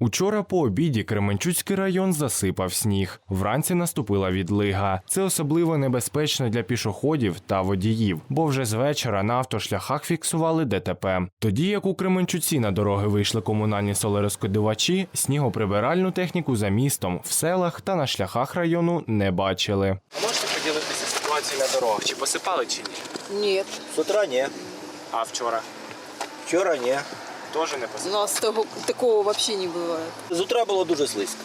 Учора по обіді Кременчуцький район засипав сніг. Вранці наступила відлига. Це особливо небезпечно для пішоходів та водіїв, бо вже з вечора на автошляхах фіксували ДТП. Тоді як у Кременчуці на дороги вийшли комунальні солерозкидувачі, снігоприбиральну техніку за містом в селах та на шляхах району не бачили. А можете поділитися ситуацією на дорогах? Чи посипали чи ні? Нет, С утра не. А вчора Вчора не. Теж не у нас того, такого вообще не бывает. З утра було дуже слизько.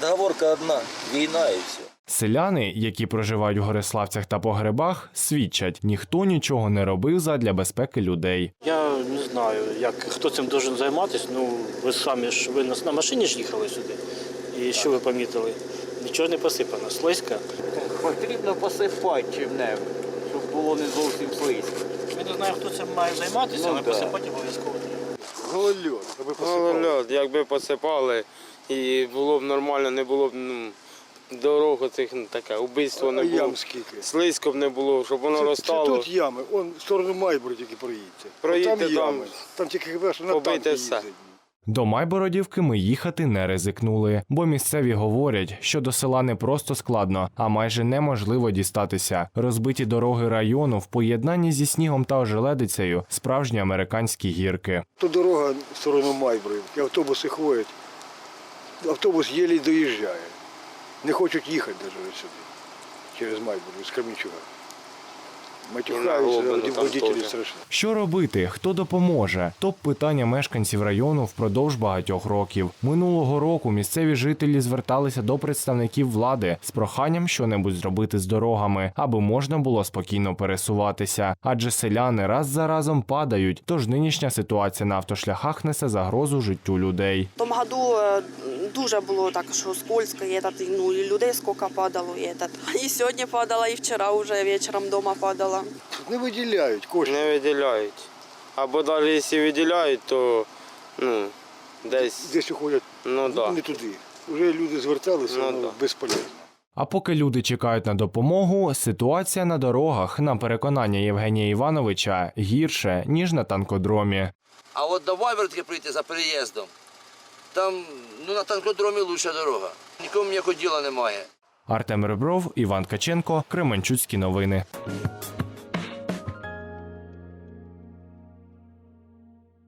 Договорка одна. Війна і все. Селяни, які проживають в Гориславцях та погребах, свідчать, ніхто нічого не робив задля безпеки людей. Я не знаю, як хто цим должен займатися. Ну ви самі ж ви на, на машині ж їхали сюди. І що ви помітили? Нічого не посипано, слизька. Потрібно посипати чим-небудь, щоб було не зовсім слизько. Я не знаю, хто цим має займатися, Ну, але да. посипати обов'язково. Голольот, аби посипали. Голольот, якби посипали і було б нормально, не було б ну, дорог цих ну, таке, убивство не А було. ям скільки. Слизько б не було, щоб воно Це, це розстало. тут ями, он в сторону Майбору тільки проїдьте. Проїдьте там там, ями. Там тільки хіба що на побийте танки все. їздять. До Майбородівки ми їхати не ризикнули, бо місцеві говорять, що до села не просто складно, а майже неможливо дістатися. Розбиті дороги району в поєднанні зі снігом та ожеледицею справжні американські гірки. То дорога в сторону Майборівки, автобуси ходять. Автобус єлі доїжджає. Не хочуть їхати навіть сюди, через Майбору, з Кременчуга. Там водителі теж. Що робити? Хто допоможе? Топ питання мешканців району впродовж багатьох років. Минулого року місцеві жителі зверталися до представників влади з проханням щонебудь зробити з дорогами, аби можна було спокійно пересуватися. Адже селяни раз за разом падають. Тож нинішня ситуація на автошляхах несе загрозу життю людей. В тому году е, дуже було так, що скользко, і, этот, ну, і людей скільки падало, і, этот. і сьогодні падало, і вчора вже вечором вдома падало. Не виділяють кошти. Не виділяють. Або навіть якщо виділяють, то ну, десь, Десь уходять ну да. не туди. Вже люди зверталися, Ну, ну, да. безполезно. А поки люди чекають на допомогу, ситуація на дорогах, на переконання Євгенія Івановича, гірше ніж на танкодромі. А от до Вайбертки прийти за переїздом, там ну, на танкодромі лучша дорога. Нікому ніякого діла немає. Артем Ребров, Іван Каченко, Кременчуцькі новини.